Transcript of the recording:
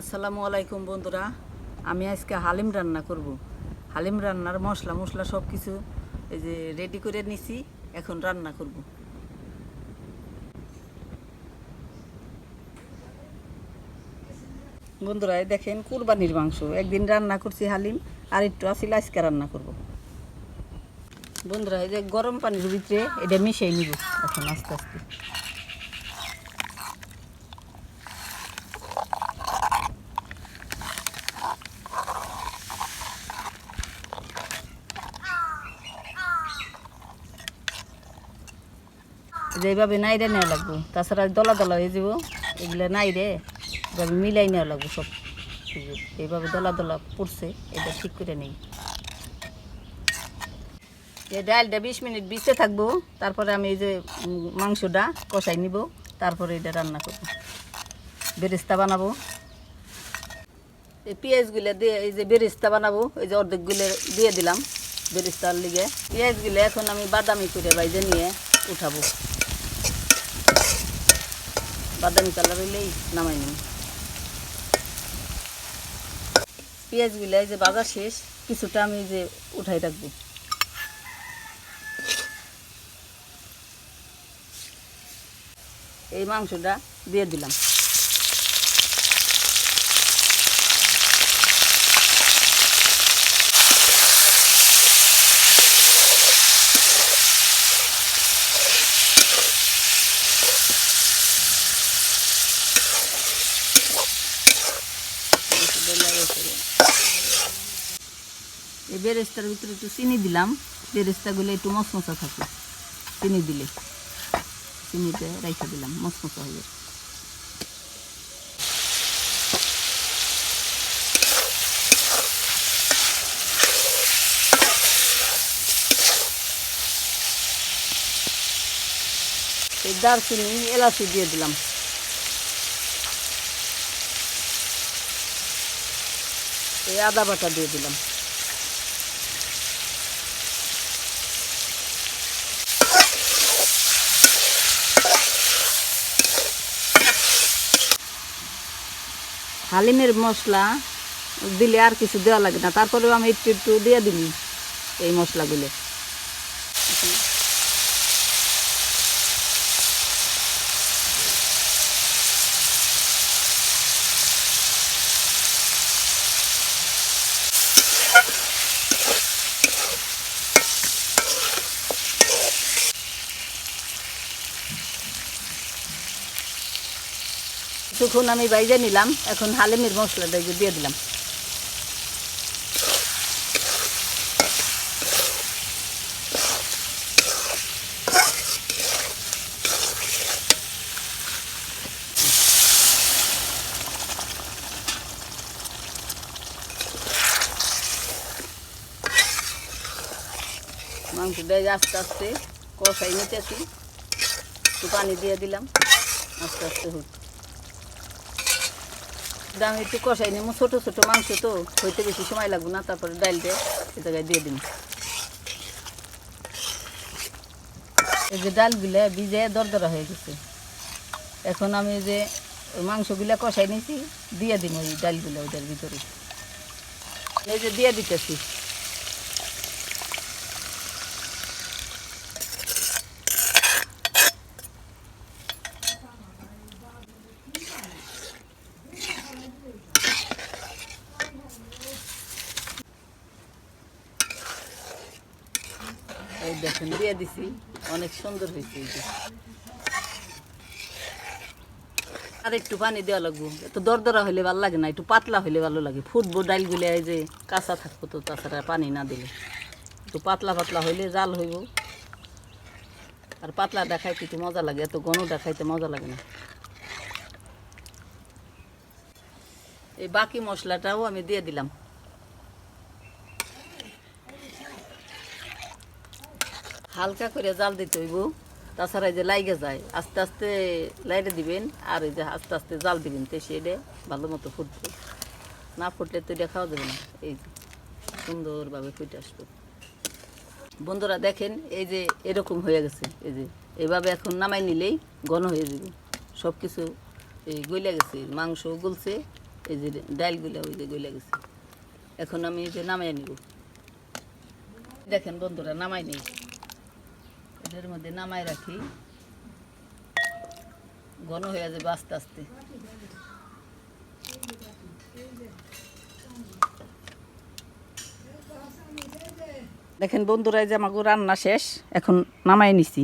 আসসালামু আলাইকুম বন্ধুরা, আমি আজকে হালিম রান্না করব। হালিম রান্নার মশলা মশলা সব কিছু এই যে রেডি করে নিছি, এখন রান্না করব। বন্ধুরা দেখেন কুরবানির মাংস। একদিন রান্না করছি হালিম, আর একটু আসিল আজকে রান্না করব। বন্ধুরা, এই যে গরম পানির ভিতরে এটা মিশিয়ে নিব এখন আস্তে আস্তে। যেভাবে নাইরে নেওয়া লাগবো। তাছাড়া দলা দলা হয়ে যাব। এগুলো নাইরে এভাবে মিলাই নেওয়া লাগবো সব। এই যে, এইভাবে দলা দলা পড়ছে, এটা ঠিক করে নেই। এই ডালটা বিশ মিনিট বিছে থাকব, তারপরে আমি এই যে মাংসটা কষাই নিব, তারপরে এটা রান্না করব। বেরেস্তা বানাবো। এই পেঁয়াজগুলো দিয়ে, এই যে বেরেস্তা বানাবো, এই যে অর্ধেকগুলো দিয়ে দিলাম বেরেস্তার লিগে। পেঁয়াজগুলো এখন আমি বাদামি করে বাইজে নিয়ে উঠাবো। বাদামি কালার হইলেই নামাই নিই পেঁয়াজগুলো এই যে বাজার শেষ, কিছুটা আমি যে উঠাই রাখব। এই মাংসটা দিয়ে দিলাম। এই বেরেস্তার ভিতরে একটু চিনি দিলাম। বেরেস্তাগুলো একটু মশমশা থাকে। চিনি দিলে। চিনিতে রেখে দিলাম মশমশা হয়ে দারচিনি, এলাচি দিয়ে দিলাম। এই আদা বাটা দিয়ে দিলাম। হালিমের মশলা দিলে আর কিছু দেওয়া লাগে না। তারপরেও আমি একটু একটু দিয়ে দিই এই মশলাগুলো। কিছুক্ষণ আমি বাইজে নিলাম, এখন হালিমের যে দিয়ে দিলাম। মাংসটা আস্তে আস্তে কষাই নিতেছি। একটু পানি দিয়ে দিলাম, আস্তে আস্তে হোক আমি একটু কষাই নেব ছোটো ছোটো মাংস তো হইতে বেশি সময় লাগবে না, তারপরে ডাল দিয়ে এ জায়গায় দিয়ে দিন এই যে ডালগুলা ভিজে দরদরা হয়ে গেছে। এখন আমি যে মাংসগুলা কষাই নিয়েছি দিয়ে দিন ওই ডালগুলো ওইটার ভিতরে। এই যে দিয়ে দিতেছি। দেখুন, দিয়ে দিছি। অনেক সুন্দর হয়েছে আর একটু পানি দেওয়া লাগবো। এত দরদরা হলে ভালো লাগে না, একটু পাতলা হলে ভালো লাগে। ফুটবো ডালগুলো এই যে কাঁচা থাকব তো, তাছাড়া পানি না দিলে। একটু পাতলা পাতলা হইলে জাল হইব। আর পাতলা দেখাইতে একটু মজা লাগে, এত ঘন দেখাইতে মজা লাগে না। এই বাকি মশলাটাও আমি দিয়ে দিলাম। হালকা করে জাল দিতে হইব। তাছাড়া এই যে লাইগে যায়, আস্তে আস্তে লাইটে দিবেন, আর এই যে আস্তে আস্তে জাল দিবেন, তো সেটা ভালো মতো ফুটবে। না ফুটলে তো এটা খাওয়া যাবে না। এই যে সুন্দরভাবে ফুটে আসবে। বন্ধুরা দেখেন, এই যে এরকম হয়ে গেছে। এই যে এইভাবে এখন নামাই নিলেই ঘন হয়ে যাবে। সব কিছু এই গলে গেছে, মাংস গলছে, এই যে ডালগুলো ওই যে গলে গেছে। এখন আমি এই যে নামাই নিব। দেখেন বন্ধুরা, নামাই নেই। এদের মধ্যে নামাই রাখি। ঘন হয়ে যাবে আস্তে আস্তে। দেখেন বন্ধুরা যে আমাকে রান্না শেষ, এখন নামাই নিছি।